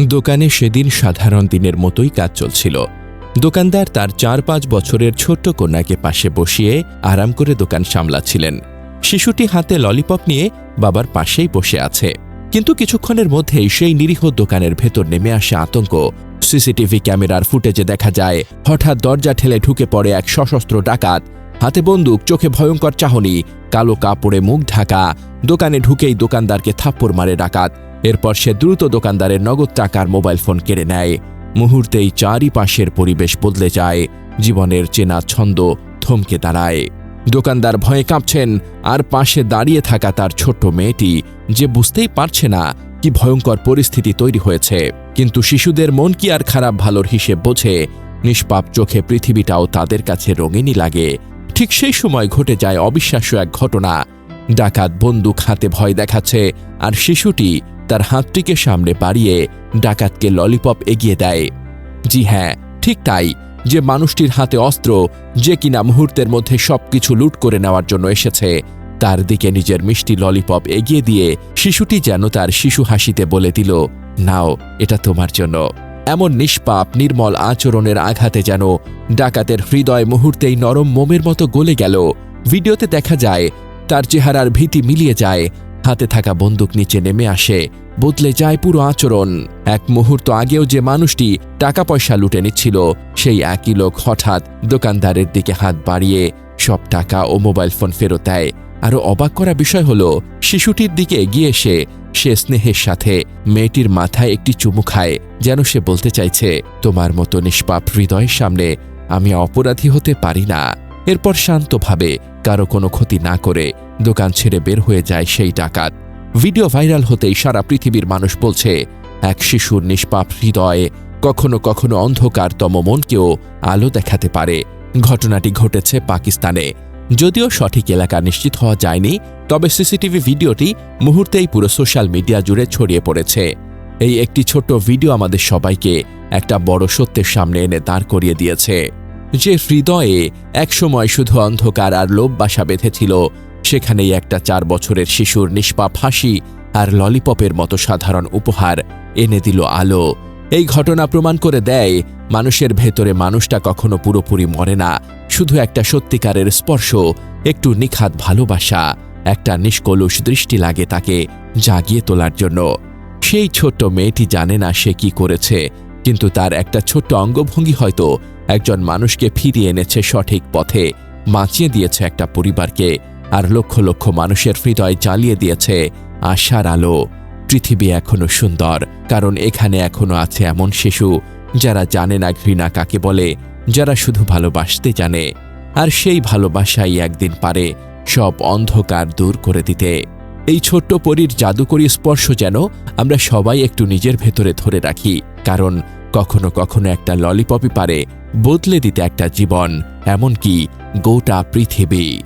দোকানে সেদিন সাধারণ দিনের মতোই কাজ চলছিল। দোকানদার তার চার পাঁচ বছরের ছোট্ট কন্যাকে পাশে বসিয়ে আরাম করে দোকান সামলাচ্ছিলেন। শিশুটি হাতে ললিপপ নিয়ে বাবার পাশেই বসে আছে। কিন্তু কিছুক্ষণের মধ্যেই সেই নিরীহ দোকানের ভেতর নেমে আসে আতঙ্ক। সিসিটিভি ক্যামেরার ফুটেজে দেখা যায়, হঠাৎ দরজা ঠেলে ঢুকে পড়ে এক সশস্ত্র ডাকাত। হাতে বন্দুক, চোখে ভয়ঙ্কর চাহনি, কালো কাপড়ে মুখ ঢাকা। দোকানে ঢুকেই দোকানদারকে থাপ্পড় মারে ডাকাত। এরপর সে দ্রুত দোকানদারের নগদ টাকার মোবাইল ফোন কেড়ে নেয়। মুহূর্তেই চারিপাশের পরিবেশ বদলে যায়। জীবনের চেনা ছন্দ থমকে দাঁড়ায়। দোকানদার ভয়ে কাঁপছেন, আর পাশে দাঁড়িয়ে থাকা তার ছোট্ট মেয়েটি যে বুঝতেই পারছে না কি ভয়ঙ্কর পরিস্থিতি তৈরি হয়েছে। কিন্তু শিশুদের মন কি আর খারাপ ভালোর হিসেব বোঝে। নিষ্পাপ চোখে পৃথিবীটাও তাদের কাছে রঙিনী লাগে। ঠিক সেই সময় ঘটে যায় অবিশ্বাস্য এক ঘটনা। ডাকাত বন্দুক হাতে ভয় দেখাচ্ছে, আর শিশুটি তার হাতটিকে সামনে বাড়িয়ে ডাকাতকে ললিপপ এগিয়ে দেয়। জি হ্যাঁ ঠিক তাই, যে মানুষটির হাতে অস্ত্র যে কিনা মুহূর্তের মধ্যে সবকিছু লুট করে নেওয়ার জন্য এসেছে, তার দিকে নিজের মিষ্টি ললিপপ এগিয়ে দিয়ে শিশুটি যেন তার শিশু হাসিতে বলে দিল, নাও, এটা তোমার জন্য। এমন নিষ্পাপ, নির্মল আচরণের আঘাতে যেন ডাকাতের হৃদয় মুহূর্তেই নরম মোমের মতো গলে গেল। ভিডিওতে দেখা যায়, তার চেহারার ভীতি মিলিয়ে যায় হাতে থাকা বন্দুক নিচে নেমে আসে। বদলে যায় পুরো আচরণ। এক মুহূর্ত আগেও যে মানুষটি টাকা পয়সা লুটে নিচ্ছিল, সেই একই লোক হঠাৎ দোকানদারের দিকে হাত বাড়িয়ে সব টাকা ও মোবাইল ফোন ফেরত দেয়। আরও অবাক করা বিষয় হল, শিশুটির দিকে এগিয়ে এসে সে স্নেহের সাথে মেয়েটির মাথায় একটি চুমু খায়, যেন সে বলতে চাইছে, তোমার মতো নিষ্পাপ হৃদয়ের সামনে আমি অপরাধী হতে পারি না। এরপর শান্তভাবে কারও কোনো ক্ষতি না করে দোকান ছেড়ে বের হয়ে যায় সেই ডাকাত। ভিডিও ভাইরাল হতেই সারা পৃথিবীর মানুষ বলছে, এক শিশুর নিষ্পাপ হৃদয়ে কখনো কখনো অন্ধকারতম মনকেও আলো দেখাতে পারে। ঘটনাটি ঘটেছে পাকিস্তানে। যদিও সঠিক এলাকা নিশ্চিত হওয়া যায়নি, তবে সিসিটিভি ভিডিওটি মুহূর্তেই পুরো সোশ্যাল মিডিয়া জুড়ে ছড়িয়ে পড়েছে। এই একটি ছোট্ট ভিডিও আমাদের সবাইকে একটা বড় সত্যের সামনে এনে দাঁড় করিয়ে দিয়েছে। যে হৃদয়ে একসময় শুধু অন্ধকার আর লোভ বাসা বেঁধেছিল, সেখানেই একটা চার বছরের শিশুর নিষ্পাপ হাসি আর ললিপপের মতো সাধারণ উপহার এনে দিল আলো। এই ঘটনা প্রমাণ করে দেয়, মানুষের ভেতরে মানুষটা কখনো পুরোপুরি মরে না, শুধু একটা সত্যিকারের স্পর্শ, একটু নিখাত ভালোবাসা, একটা নিষ্কলুষ দৃষ্টি লাগে তাকে জাগিয়ে তোলার জন্য। সেই ছোট্ট মেয়েটি জানে না সে কি করেছে, কিন্তু তার একটা ছোট্ট অঙ্গভঙ্গি হয়তো একজন মানুষকে ফিরিয়ে এনেছে সঠিক পথে, বাঁচিয়ে দিয়েছে একটা পরিবারকে, আর লক্ষ লক্ষ মানুষের হৃদয় জ্বালিয়ে দিয়েছে আশার আলো। পৃথিবী এখনও সুন্দর, কারণ এখানে এখনও আছে এমন শিশু, যারা জানে না ঘৃণা কাকে বলে, যারা শুধু ভালোবাসতে জানে। আর সেই ভালোবাসাই একদিন পারে সব অন্ধকার দূর করে দিতে। এই ছোট্ট পরীর জাদুকরী স্পর্শ যেন আমরা সবাই একটু নিজের ভেতরে ধরে রাখি, কারণ কখনো কখনো একটা ললিপপি পারে বদলে দিতে একটা জীবন এমনকি গোটা পৃথিবী।